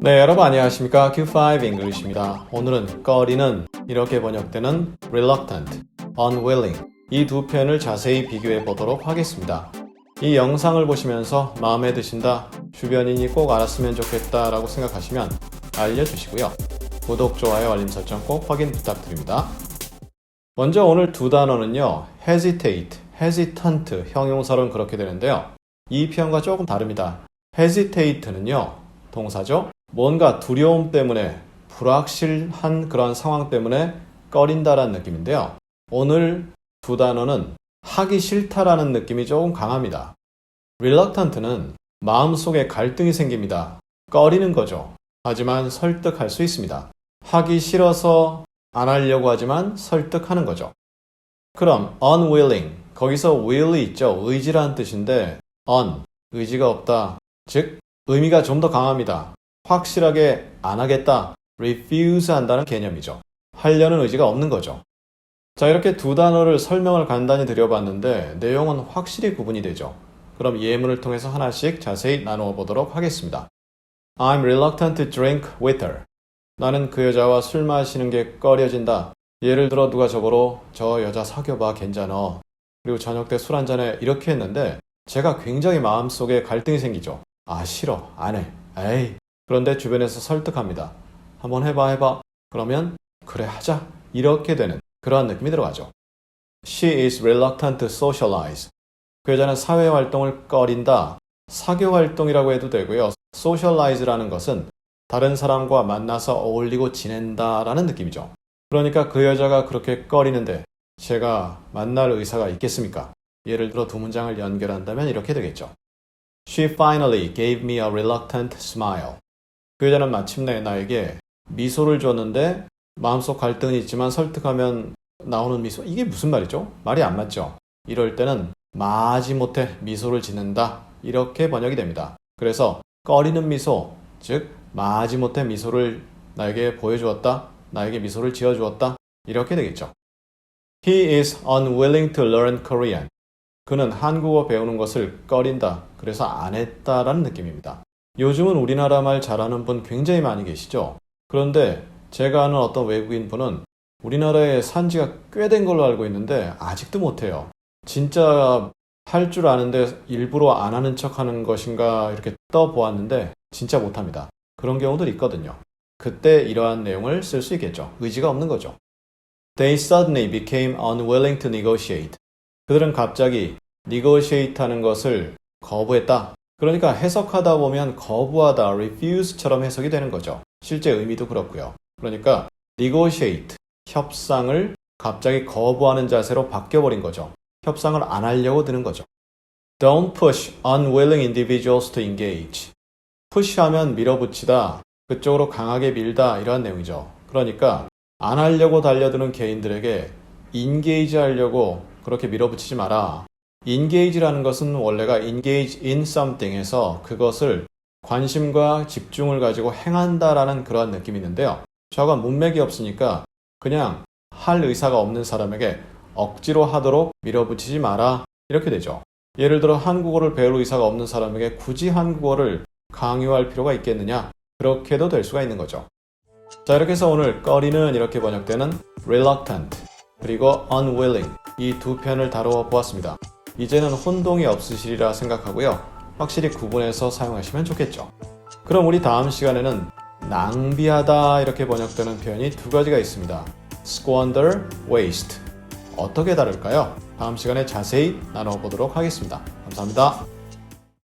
네, 여러분 안녕하십니까? Q5 English입니다. 오늘은 꺼리는 이렇게 번역되는 reluctant, unwilling 이 두 표현을 자세히 비교해 보도록 하겠습니다. 이 영상을 보시면서 마음에 드신다, 주변인이 꼭 알았으면 좋겠다 라고 생각하시면 알려주시고요. 구독, 좋아요, 알림 설정 꼭 확인 부탁드립니다. 먼저 오늘 두 단어는요, hesitate, hesitant 형용사로는 그렇게 되는데요. 이 표현과 조금 다릅니다. hesitate는요, 동사죠. 뭔가 두려움 때문에 불확실한 그런 상황 때문에 꺼린다라는 느낌인데요. 오늘 두 단어는 하기 싫다라는 느낌이 조금 강합니다. reluctant는 마음속에 갈등이 생깁니다. 꺼리는 거죠. 하지만 설득할 수 있습니다. 하기 싫어서 안 하려고 하지만 설득하는 거죠. 그럼 unwilling 거기서 will이 있죠. 의지라는 뜻인데 un 의지가 없다. 즉 의미가 좀 더 강합니다. 확실하게 안 하겠다. refuse 한다는 개념이죠. 하려는 의지가 없는 거죠. 자, 이렇게 두 단어를 설명을 간단히 드려봤는데 내용은 확실히 구분이 되죠. 그럼 예문을 통해서 하나씩 자세히 나누어 보도록 하겠습니다. I'm reluctant to drink with her. 나는 그 여자와 술 마시는 게 꺼려진다. 예를 들어 누가 저보러 저 여자 사귀어봐 괜찮아. 그리고 저녁 때 술 한잔해 이렇게 했는데 제가 굉장히 마음속에 갈등이 생기죠. 아 싫어 안 해. 에이. 그런데 주변에서 설득합니다. 한번 해봐 해봐. 그러면 그래 하자. 이렇게 되는 그러한 느낌이 들어가죠. She is reluctant to socialize. 그 여자는 사회 활동을 꺼린다. 사교 활동이라고 해도 되고요. socialize라는 것은 다른 사람과 만나서 어울리고 지낸다라는 느낌이죠. 그러니까 그 여자가 그렇게 꺼리는데 제가 만날 의사가 있겠습니까? 예를 들어 두 문장을 연결한다면 이렇게 되겠죠. She finally gave me a reluctant smile. 그 여자는 마침내 나에게 미소를 줬는데 마음속 갈등은 있지만 설득하면 나오는 미소. 이게 무슨 말이죠? 말이 안 맞죠? 이럴 때는 마지못해 미소를 짓는다. 이렇게 번역이 됩니다. 그래서 꺼리는 미소, 즉 마지못해 미소를 나에게 보여주었다. 나에게 미소를 지어주었다. 이렇게 되겠죠. He is unwilling to learn Korean. 그는 한국어 배우는 것을 꺼린다. 그래서 안 했다라는 느낌입니다. 요즘은 우리나라 말 잘하는 분 굉장히 많이 계시죠? 그런데 제가 아는 어떤 외국인 분은 우리나라에 산 지가 꽤 된 걸로 알고 있는데 아직도 못해요. 진짜 할 줄 아는데 일부러 안 하는 척 하는 것인가 이렇게 떠보았는데 진짜 못합니다. 그런 경우들 있거든요. 그때 이러한 내용을 쓸 수 있겠죠. 의지가 없는 거죠. They suddenly became unwilling to negotiate. 그들은 갑자기 negotiate 하는 것을 거부했다. 그러니까 해석하다 보면 거부하다, refuse처럼 해석이 되는 거죠. 실제 의미도 그렇고요. 그러니까 negotiate, 협상을 갑자기 거부하는 자세로 바뀌어버린 거죠. 협상을 안 하려고 드는 거죠. Don't push unwilling individuals to engage. push하면 밀어붙이다, 그쪽으로 강하게 밀다 이러한 내용이죠. 그러니까 안 하려고 달려드는 개인들에게 engage 하려고 그렇게 밀어붙이지 마라. Engage라는 것은 원래가 engage in something에서 그것을 관심과 집중을 가지고 행한다라는 그러한 느낌이 있는데요. 저가 문맥이 없으니까 그냥 할 의사가 없는 사람에게 억지로 하도록 밀어붙이지 마라. 이렇게 되죠. 예를 들어 한국어를 배울 의사가 없는 사람에게 굳이 한국어를 강요할 필요가 있겠느냐? 그렇게도 될 수가 있는 거죠. 자, 이렇게 해서 오늘 꺼리는 이렇게 번역되는 reluctant 그리고 unwilling 이 두 편을 다루어 보았습니다. 이제는 혼동이 없으시리라 생각하고요. 확실히 구분해서 사용하시면 좋겠죠. 그럼 우리 다음 시간에는 낭비하다 이렇게 번역되는 표현이 두 가지가 있습니다. squander, waste. 어떻게 다를까요? 다음 시간에 자세히 나눠보도록 하겠습니다. 감사합니다.